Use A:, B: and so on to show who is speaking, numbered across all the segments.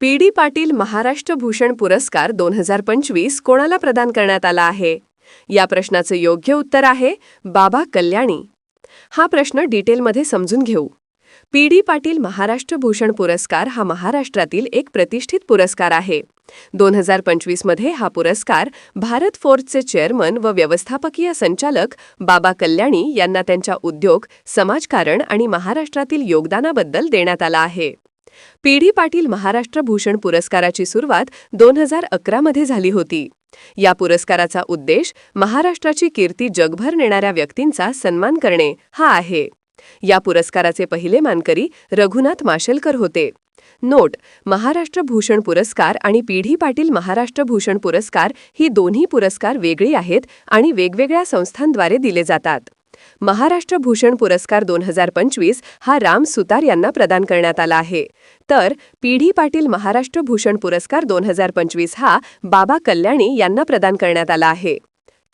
A: P. D. Patil Maharashtra Bhushan पुरस्कार दोन हजार पंचवीस कोणाला प्रदान करण्यात आला आहे? या प्रश्नाचं योग्य उत्तर आहे बाबा कल्याणी. हा प्रश्न डिटेलमध्ये समजून घेऊ. पी. डी. पाटील महाराष्ट्र भूषण पुरस्कार हा महाराष्ट्रातील एक प्रतिष्ठित पुरस्कार आहे. दोन हजार पंचवीसमध्ये हा पुरस्कार भारत फोर्सचे चेअरमन व व्यवस्थापकीय संचालक बाबा कल्याणी यांना त्यांच्या उद्योग समाजकारण आणि महाराष्ट्रातील योगदानाबद्दल देण्यात आला आहे. पी. डी. पाटील महाराष्ट्र भूषण पुरस्काराची सुरुवात दोन हजार अकरामध्ये झाली होती. या पुरस्काराचा उद्देश महाराष्ट्राची कीर्ती जगभर नेणाऱ्या व्यक्तींचा सन्मान करणे हा आहे. या पुरस्काराचे पहिले मानकरी रघुनाथ माशेलकर होते. नोट महाराष्ट्र भूषण पुरस्कार आणि पीढी पाटील महाराष्ट्र भूषण पुरस्कार ही दोन्ही पुरस्कार वेगळी आहेत आणि वेगवेगळ्या संस्थांद्वारे दिले जातात. महाराष्ट्र भूषण पुरस्कार दोन हजार पंचवीस हा राम सुतार यांना प्रदान करण्यात आला आहे. तर पीढी पाटील महाराष्ट्र भूषण पुरस्कार दोन हजार पंचवीस हा बाबा कल्याणी यांना प्रदान करण्यात आला आहे.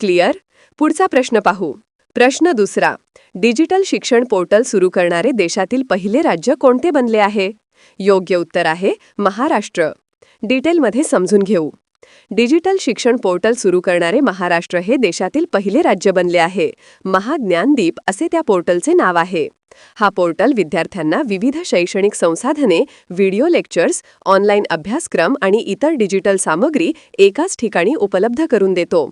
A: क्लिअर? पुढचा प्रश्न पाहू. प्रश्न दुसरा. डिजिटल शिक्षण पोर्टल सुरू करणारे देशातील पहिले राज्य कोणते बनले आहे? योग्य उत्तर आहे महाराष्ट्र. डिटेलमध्ये समजून घेऊ. डिजिटल शिक्षण पोर्टल सुरू करणारे महाराष्ट्र हे देशातील पहिले राज्य बनले आहे. महाज्ञानदीप असे त्या पोर्टलचे नाव आहे. हा पोर्टल विद्यार्थ्यांना विविध शैक्षणिक संसाधने व्हिडिओ लेक्चर्स ऑनलाईन अभ्यासक्रम आणि इतर डिजिटल सामग्री एकाच ठिकाणी उपलब्ध करून देतो.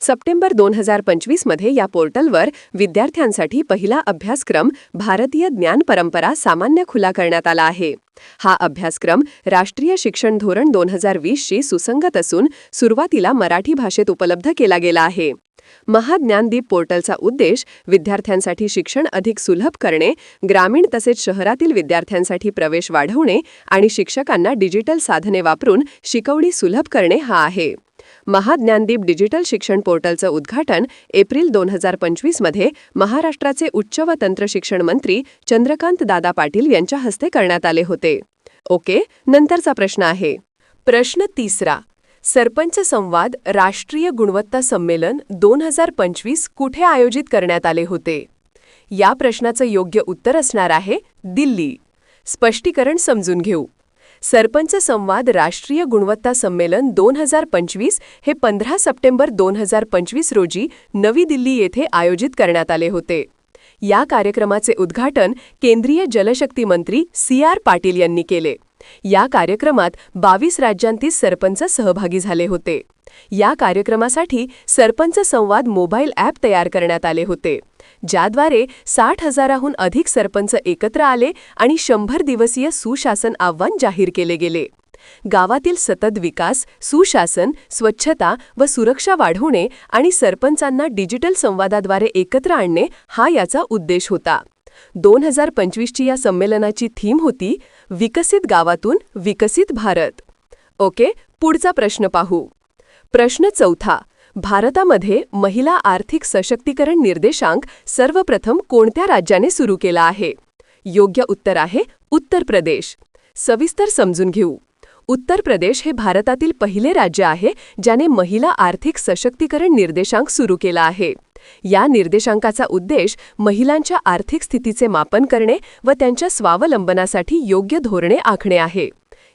A: सप्टेंबर दोन हजार पंचवीसमध्ये या पोर्टलवर विद्यार्थ्यांसाठी पहिला अभ्यासक्रम भारतीय ज्ञान परंपरा सामान्य खुला करण्यात आला आहे. हा अभ्यासक्रम राष्ट्रीय शिक्षण धोरण दोन हजार वीसशी सुसंगत असून सुरुवातीला मराठी भाषेत उपलब्ध केला गेला आहे. महाज्ञानदीप पोर्टलचा उद्देश विद्यार्थ्यांसाठी शिक्षण अधिक सुलभ करणे ग्रामीण तसेच शहरातील विद्यार्थ्यांसाठी प्रवेश वाढवणे आणि शिक्षकांना डिजिटल साधने वापरून शिकवणी सुलभ करणे हा आहे. महाज्ञानदीप डिजिटल शिक्षण पोर्टलचं उद्घाटन एप्रिल दोन हजार पंचवीसमध्ये महाराष्ट्राचे उच्च व तंत्र शिक्षण मंत्री चंद्रकांत दादा पाटील यांच्या हस्ते करण्यात आले होते. ओके नंतरचा प्रश्न आहे. प्रश्न तिसरा सरपंच संवाद राष्ट्रीय गुणवत्ता संमेलन दोन हजार पंचवीस कुठे आयोजित करण्यात आले होते? या प्रश्नाचं योग्य उत्तर असणार आहे दिल्ली. स्पष्टीकरण समजून घेऊ. सरपंच संवाद राष्ट्रीय गुणवत्ता संमेलन दोन हजार पंचवीस हे पंधरा सप्टेंबर दोन हजार पंचवीस रोजी नवी दिल्ली येथे आयोजित करण्यात आले होते. या कार्यक्रमाचे उद्घाटन केंद्रीय जलशक्ती मंत्री सी आर पाटील यांनी केले. या कार्यक्रमात बावीस राज्यांतील सरपंच सहभागी झाले होते. या कार्यक्रमासाठी सरपंच संवाद मोबाईल ॲप तयार करण्यात आले होते. ज्याद्वारे साठ हजाराहून अधिक सरपंच एकत्र आले आणि शंभर दिवसीय सुशासन आव्हान जाहीर केले गेले. गावातील सतत विकास सुशासन स्वच्छता व सुरक्षा वाढवणे आणि सरपंचांना डिजिटल संवादाद्वारे एकत्र आणणे हा याचा उद्देश होता. दोन हजार पंचवीसची या संमेलनाची थीम होती विकसित गावातून विकसित भारत. ओके पुढचा प्रश्न पाहू. प्रश्न चौथा. भारतामध्ये महिला आर्थिक सशक्तीकरण निर्देशांक सर्वप्रथम कोणत्या राज्याने सुरू केला आहे? योग्य उत्तर आहे उत्तर प्रदेश. सविस्तर समजून घेऊ. उत्तर प्रदेश हे भारतातील पहिले राज्य आहे ज्याने महिला आर्थिक सशक्तीकरण निर्देशांक सुरू केला आहे. या निर्देशांकाचा उद्देश महिलांच्या आर्थिक स्थितीचे मापन करणे व त्यांच्या स्वावलंबनासाठी योग्य धोरणे आखणे आहे.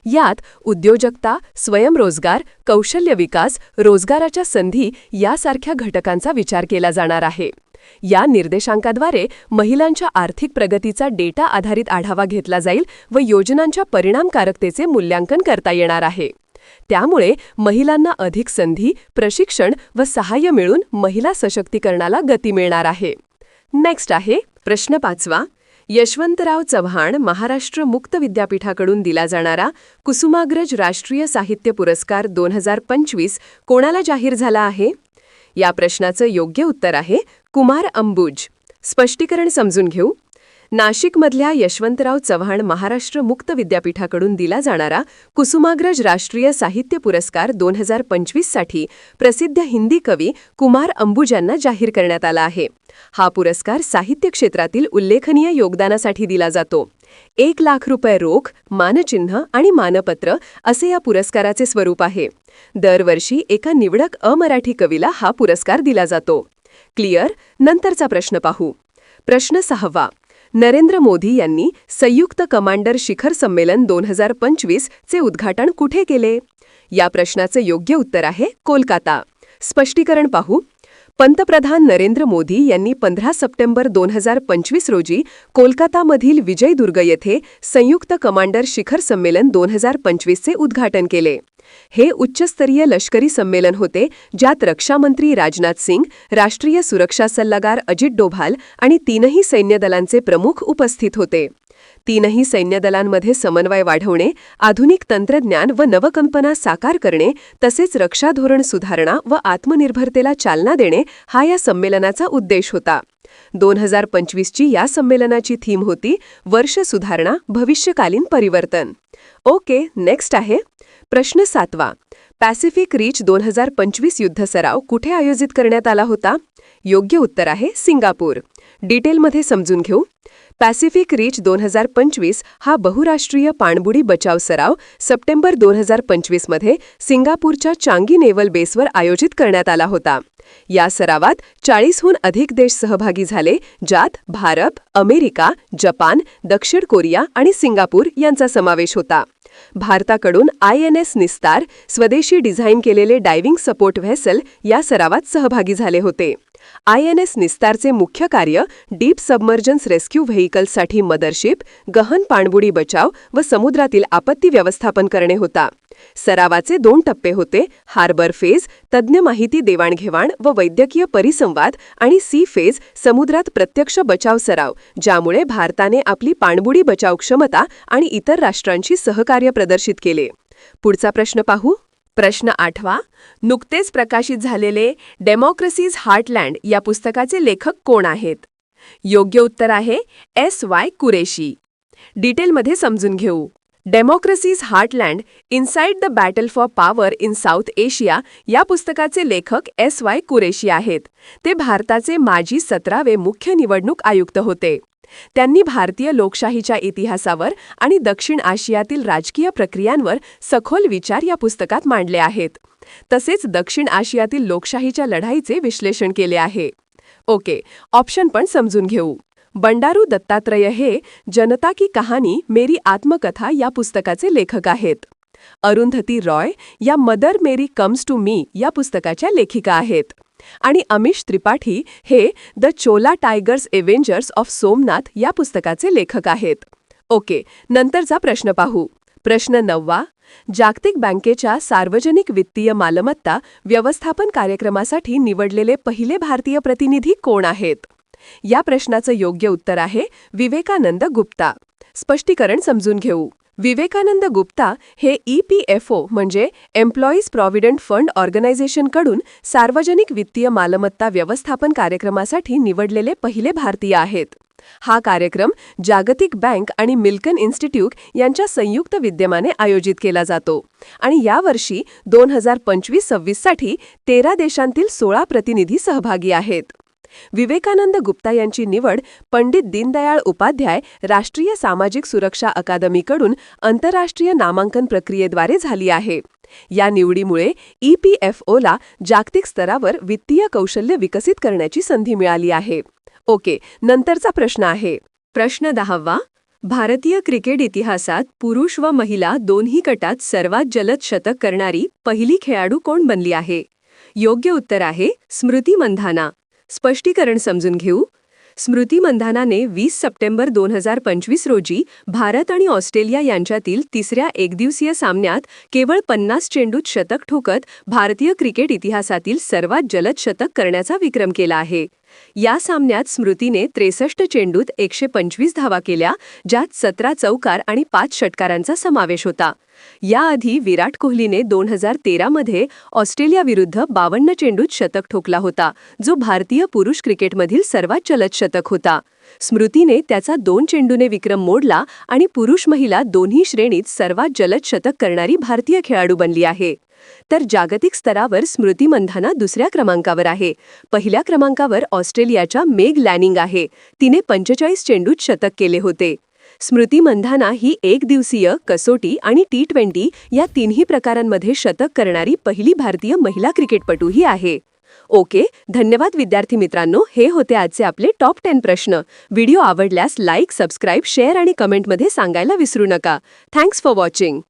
A: यात उद्योजकता स्वयंरोजगार कौशल्य विकास रोजगाराच्या संधी यासारख्या घटकांचा विचार केला जाणार आहे. या निर्देशांकाद्वारे महिलांच्या आर्थिक प्रगतीचा डेटा आधारित आढावा घेतला जाईल व योजनांच्या परिणामकारकतेचे मूल्यांकन करता येणार आहे. त्यामुळे महिलांना अधिक संधी प्रशिक्षण व सहाय्य मिळून महिला सशक्तीकरणाला गती मिळणार आहे. नेक्स्ट आहे प्रश्न पाचवा. यशवंतराव चव्हाण महाराष्ट्र मुक्त विद्यापीठाकडून दिला जाणारा कुसुमाग्रज राष्ट्रीय साहित्य पुरस्कार दोन हजार पंचवीस कोणाला जाहीर झाला आहे? या प्रश्नाचं योग्य उत्तर आहे कुमार अंबुज स्पष्टीकरण समजून घेऊ. नाशिकमधल्या यशवंतराव चव्हाण महाराष्ट्र मुक्त विद्यापीठाकडून दिला जाणारा कुसुमाग्रज राष्ट्रीय साहित्य पुरस्कार दोन हजार पंचवीससाठी प्रसिद्ध हिंदी कवी कुमार अंबुजांना जाहीर करण्यात आला आहे. हा पुरस्कार साहित्य क्षेत्रातील उल्लेखनीय योगदानासाठी दिला जातो. एक लाख रुपये रोख मानचिन्ह आणि मानपत्र असे या पुरस्काराचे स्वरूप आहे. दरवर्षी एका निवडक अमराठी कवीला हा पुरस्कार दिला जातो. क्लिअर नंतरचा प्रश्न पाहू. प्रश्न सहावा. नरेंद्र मोदी यांनी संयुक्त कमांडर शिखर संमेलन दोन हजार पंचवीस चे उद्घाटन कुठे केले? या प्रश्नाचे योग्य उत्तर आहे कोलकाता. स्पष्टीकरण पाहू. पंतप्रधान नरेंद्र मोदी यांनी पंधरा सप्टेंबर दोन हजार पंचवीस रोजी कोलकातामधील विजयदुर्ग येथे संयुक्त कमांडर शिखर संमेलन दोन हजार पंचवीसचे उद्घाटन केले. हे उच्चस्तरीय लष्करी संमेलन होते ज्यात रक्षामंत्री राजनाथ सिंग राष्ट्रीय सुरक्षा सल्लागार अजित डोभाल आणि तीनही सैन्य दलांचे प्रमुख उपस्थित होते. तीनही सैन्यदलांमध्ये समन्वय वाढवणे आधुनिक तंत्रज्ञान व नवकल्पना साकार करणे तसेच रक्षा धोरण सुधारणा व आत्मनिर्भरतेला चालना देणे हा या संमेलनाचा उद्देश होता. दोन हजार पंचवीसची या संमेलनाची थीम होती वर्ष सुधारणा भविष्यकालीन परिवर्तन. ओके नेक्स्ट आहे. प्रश्न सातवा. पॅसिफिक रीच दोन हजार पंचवीस युद्ध सराव कुठे आयोजित करण्यात आला होता? योग्य उत्तर आहे सिंगापूर. डिटेलमध्ये समजून घेऊ. पॅसिफिक रीच दोन हजार पंचवीस हा बहुराष्ट्रीय पाणबुडी बचाव सराव सप्टेंबर दोन हजार पंचवीसमध्ये सिंगापूरच्या चांगी नेव्हल बेसवर आयोजित करण्यात आला होता. या सरावात चाळीसहून अधिक देश सहभागी झाले ज्यात भारत अमेरिका जपान दक्षिण कोरिया आणि सिंगापूर यांचा समावेश होता. भारताकडून आय एन एस निस्तार स्वदेशी डिझाईन केलेले डायव्हिंग सपोर्ट व्हेसल या सरावात सहभागी झाले होते. आय एन एस निस्तारचे मुख्य कार्य डीप सबमर्जन्स रेस्क्यू व्हेकल्ससाठी मदरशिप गहन पाणबुडी बचाव व समुद्रातील आपत्ती व्यवस्थापन करणे होता. सरावाचे दोन टप्पे होते हार्बर फेज तज्ज्ञ माहिती देवाणघेवाण व वैद्यकीय परिसंवाद आणि सी फेज समुद्रात प्रत्यक्ष बचाव सराव ज्यामुळे भारताने आपली पाणबुडी बचाव क्षमता आणि इतर राष्ट्रांशी सहकार्य प्रदर्शित केले. पुढचा प्रश्न पाहू? प्रश्न आठवा. नुकतेच प्रकाशित झालेले डेमोक्रेसीज हार्टलँड या पुस्तकाचे लेखक कोण आहेत? योग्य उत्तर आहे एस वाय कुरेशी. डिटेलमध्ये समजून घेऊ. Democracy's heartland inside the battle for power in South Asia या पुस्तकाचे लेखक एस वाय कुरेशी आहेत. ते भारताचे माजी सतरावे मुख्य निवडणूक आयुक्त होते. त्यांनी भारतीय लोकशाहीच्या इतिहासावर आणि दक्षिण आशियातील राजकीय प्रक्रियांवर सखोल विचार या पुस्तकात मांडले आहेत. तसेच दक्षिण आशियातील लोकशाहीच्या लढाईचे विश्लेषण केले आहे. ओके ऑप्शन पण समजून घेऊ. बंडारू दत्तात्रय हे जनता की कहाणी मेरी आत्मकथा या पुस्तकाचे लेखक आहेत. अरुंधती रॉय या Mother Mary comes to me या पुस्तकाच्या लेखिका आहेत. आणि अमिश त्रिपाठी हे the Chola tigers avengers of Somnath या पुस्तकाचे लेखक आहेत. ओके नंतरचा प्रश्न पाहू. प्रश्न नववा जागतिक बँकेच्या सार्वजनिक वित्तीय मालमत्ता व्यवस्थापन कार्यक्रमासाठी निवडलेले पहिले भारतीय प्रतिनिधी कोण आहेत? या प्रश्नाचं योग्य उत्तर आहे विवेकानंद गुप्ता. स्पष्टीकरण समजून घेऊ. विवेकानंद गुप्ता हे ई पी एफ ओ म्हणजे एम्प्लॉईज प्रॉव्हिडंट फंड ऑर्गनायझेशनकडून सार्वजनिक वित्तीय मालमत्ता व्यवस्थापन कार्यक्रमासाठी निवडलेले पहिले भारतीय आहेत. हा कार्यक्रम जागतिक बँक आणि मिल्कन इन्स्टिट्यूट यांच्या संयुक्त विद्यमाने आयोजित केला जातो आणि यावर्षी दोन हजार पंचवीस सव्वीससाठी तेरा देशांतील सोळा प्रतिनिधी सहभागी आहेत. विवेकानंद गुप्ता यांची निवड पंडित दीनदयाळ उपाध्याय राष्ट्रीय सामाजिक सुरक्षा अकादमीकडून आंतरराष्ट्रीय नामांकन प्रक्रियेद्वारे झाली आहे. या निवडीमुळे ईपीएफओला जागतिक स्तरावर वित्तीय कौशल्य विकसित करण्याची संधी मिळाली आहे. ओके नंतरचा प्रश्न आहे. प्रश्न दहावा. भारतीय क्रिकेट इतिहासात पुरुष व महिला दोन्ही गटात सर्वात जलद शतक करणारी पहिली खेळाडू कोण बनली आहे? योग्य उत्तर आहे स्मृती मंधाना. स्पष्टीकरण समजून घेऊ. स्मृती मंधानाने वीस सप्टेंबर दोन हजार पंचवीस रोजी भारत आणि ऑस्ट्रेलिया यांच्यातील तिसऱ्या एकदिवसीय सामन्यात केवळ पन्नास चेंडूत शतक ठोकत भारतीय क्रिकेट इतिहासातील सर्वात जलद शतक करण्याचा विक्रम केला आहे. या सामन्यात स्मृतीने त्रेसष्ट चेंडूत एकशे पंचवीस धावा केल्या ज्यात सतरा चौकार आणि पाच षटकारांचा समावेश होता. याआधी विराट कोहलीने दोन हजार तेरामध्ये ऑस्ट्रेलियाविरुद्ध बावन्न चेंडूत शतक ठोकला होता जो भारतीय पुरुष क्रिकेटमधील सर्वात चलत शतक होता. स्मृतीने त्याचा दोन चेंडूने विक्रम मोडला आणि पुरुष महिला दोन्ही श्रेणीत सर्वात जलद शतक करणारी भारतीय खेळाडू बनली आहे. तर जागतिक स्तरावर स्मृती मंधाना दुसऱ्या क्रमांकावर आहे. पहिल्या क्रमांकावर ऑस्ट्रेलियाच्या मेग लॅनिंग आहे. तिने पंचेचाळीस चेंडूत शतक केले होते. स्मृती मंधाना ही एक दिवसीय कसोटी आणि टी ट्वेंटी या तिन्ही प्रकारांमध्ये शतक करणारी पहिली भारतीय महिला क्रिकेटपटूही आहे. ओके धन्यवाद विद्यार्थी मित्रांनो. हे होते आजचे आपले टॉप टेन प्रश्न. व्हिडिओ आवडल्यास लाईक सबस्क्राईब शेअर आणि कमेंटमध्ये सांगायला विसरू नका. Thanks for watching.